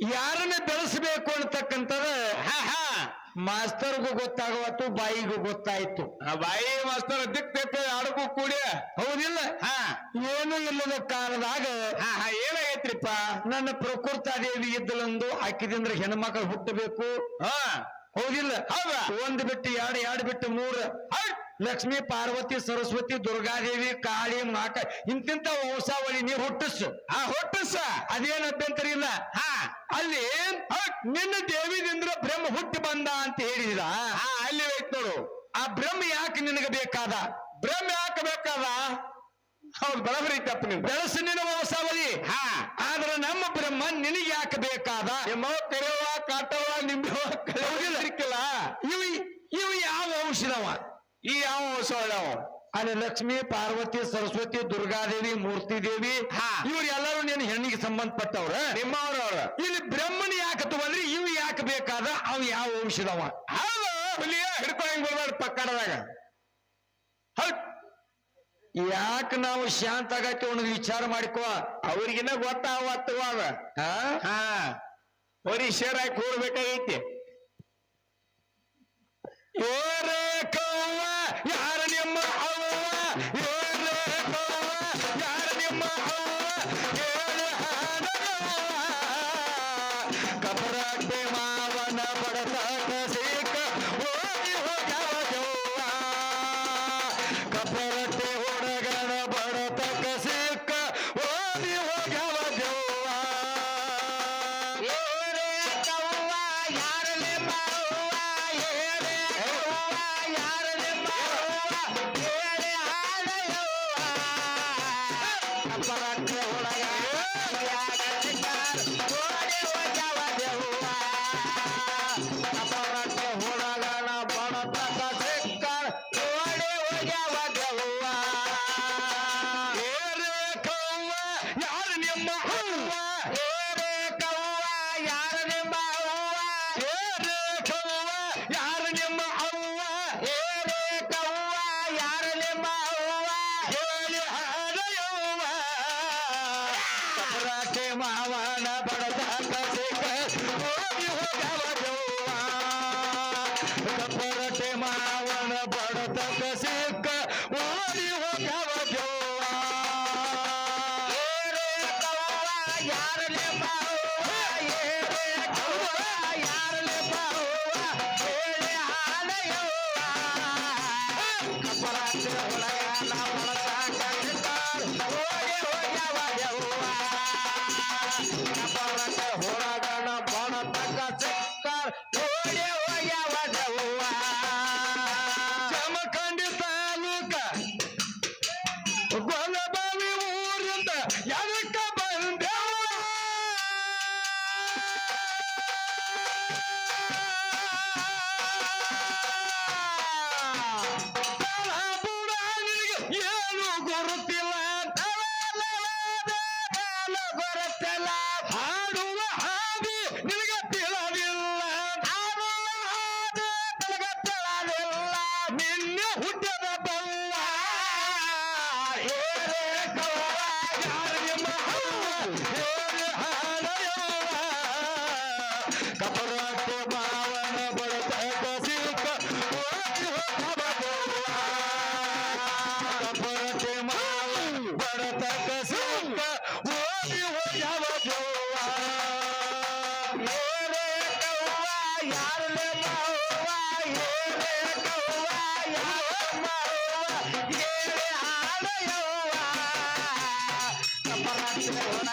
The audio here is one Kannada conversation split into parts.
ಯಾರನ್ನ ಬೆಳೆಸಬೇಕು ಅಂತಕ್ಕಂಥದ ಹಾ ಹಾ ಮಾಸ್ತರ್ಗೂ ಗೊತ್ತಾಗವತ್ತು ಬಾಯಿಗೂ ಗೊತ್ತಾಯ್ತು. ಬಾಯಿ ಮಾಸ್ತರ್ ದಿಕ್ ಯಾರಿಗೂ ಕೂಡಿ. ಹೌದಿಲ್ಲ? ಹಾ. ಏನು ಇಲ್ಲದ ಕಾಲದಾಗ ಏನಾಗೈತ್ರಿಪ್ಪ? ನನ್ನ ಪ್ರಕೃತಾದೇವಿ ಇದ್ದಲೊಂದು ಹಾಕಿದಂದ್ರೆ ಹೆಣ್ಮಕ್ಳು ಹುಟ್ಟಬೇಕು. ಹಾ. ಹೌದಿಲ್ಲ? ಹೌದಾ? ಒಂದು ಬಿಟ್ಟು ಎರಡು ಎರಡು ಬಿಟ್ಟು ಮೂರು. ಲಕ್ಷ್ಮಿ ಪಾರ್ವತಿ ಸರಸ್ವತಿ ದುರ್ಗಾದೇವಿ ಕಾಳಿ ಮಾಕ ಇಂತಿಂತ ವಂಶಾವಳಿ ನೀ ಹುಟ್ಟಿಸು. ಆ ಹುಟ್ಟಿಸ. ಅದೇನ್ ಅಭ್ಯಂತರ ಇಲ್ಲ? ಹಾ. ಅಲ್ಲಿ ನಿನ್ನ ದೇವಿದಿಂದ ಬ್ರಹ್ಮ ಹುಟ್ಟಿ ಬಂದ ಅಂತ ಹೇಳಿದ ಅಲ್ಲಿ ಐತ್ ನೋಡು. ಆ ಬ್ರಹ್ಮ ಯಾಕೆ ನಿನಗೆ ಬೇಕಾದ? ಬ್ರಹ್ಮ ಯಾಕೆ ಬೇಕಾದ? ಹೌದು ಬರಬರಿ ತಪ್ಪು ನೀವು. ಬೆಳಸು ನಿನ್ನ ವಂಶಾವಳಿ ಹಾ. ಆದ್ರೆ ನಮ್ಮ ಬ್ರಹ್ಮ ನಿನಗೆ ಯಾಕೆ ಬೇಕಾದ? ನಿಮ್ಮ ಕರೆಯುವ ಕಾಟವ ನಿಂಬೆವ ಇವ್ ಇವು ಯಾವ ವಂಶದವ ಈ ಯಾವ ಸೊಳ್ಳೆವ ಅಲ್ಲಿ ಲಕ್ಷ್ಮಿ ಪಾರ್ವತಿ ಸರಸ್ವತಿ ದುರ್ಗಾದೇವಿ ಮೂರ್ತಿ ದೇವಿ ಹಾ. ಇವ್ರು ಎಲ್ಲರೂ ನಿನ್ನ ಹೆಣ್ಣಿಗೆ ಸಂಬಂಧಪಟ್ಟವ್ರ. ನಿಮ್ಮವ್ರವ್ರ ಇಲ್ಲಿ ಬ್ರಹ್ಮನ್ ಯಾಕೆ ತಗೊಂಡ್ರಿ ಇವ್ ಯಾಕೆ ಬೇಕಾದ ಅವ್ ಯಾವ ವಂಶದವ? ಹುಲಿಯ ಹಿಡ್ಕೊಂಡ್ ಬರ್ಬಾರ್ದು ಪಕ್ಕಡದಾಗ ಯಾಕೆ ನಾವು ಶಾಂತ ಆಗತ್ತೆ ಅನ್ನೋದು ವಿಚಾರ ಮಾಡಿಕೋ? ಅವ್ರಿಗಿನ್ನ ಆ? ಹಾ? ಶೇರ್ ಹಾಕಿ ಕೂಡ್ಬೇಕಾಗೈತಿ. ಓರೆ ಏನು ಗುರುತಿಲ್ಲ सोना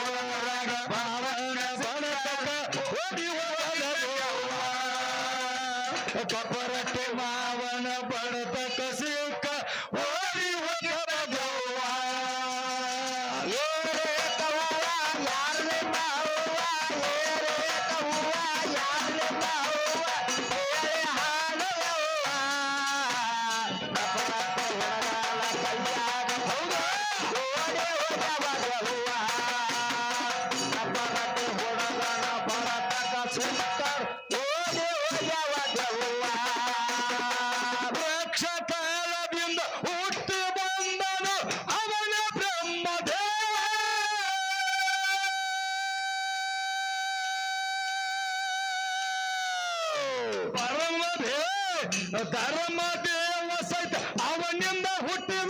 ಚಪರ परम देव धर्म देव सहित अवन हुट्टे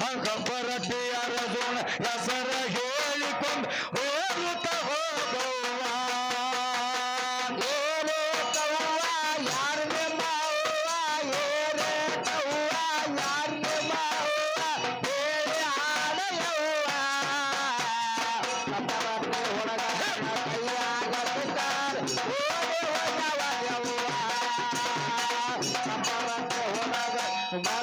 ಭಗಪರತಿಯರ ಗುಣ ಹೆಸರ ಹೇಳಿಕೊಂಡು ಹೋಗುತ್ತ ಹೋಗುವ Bye.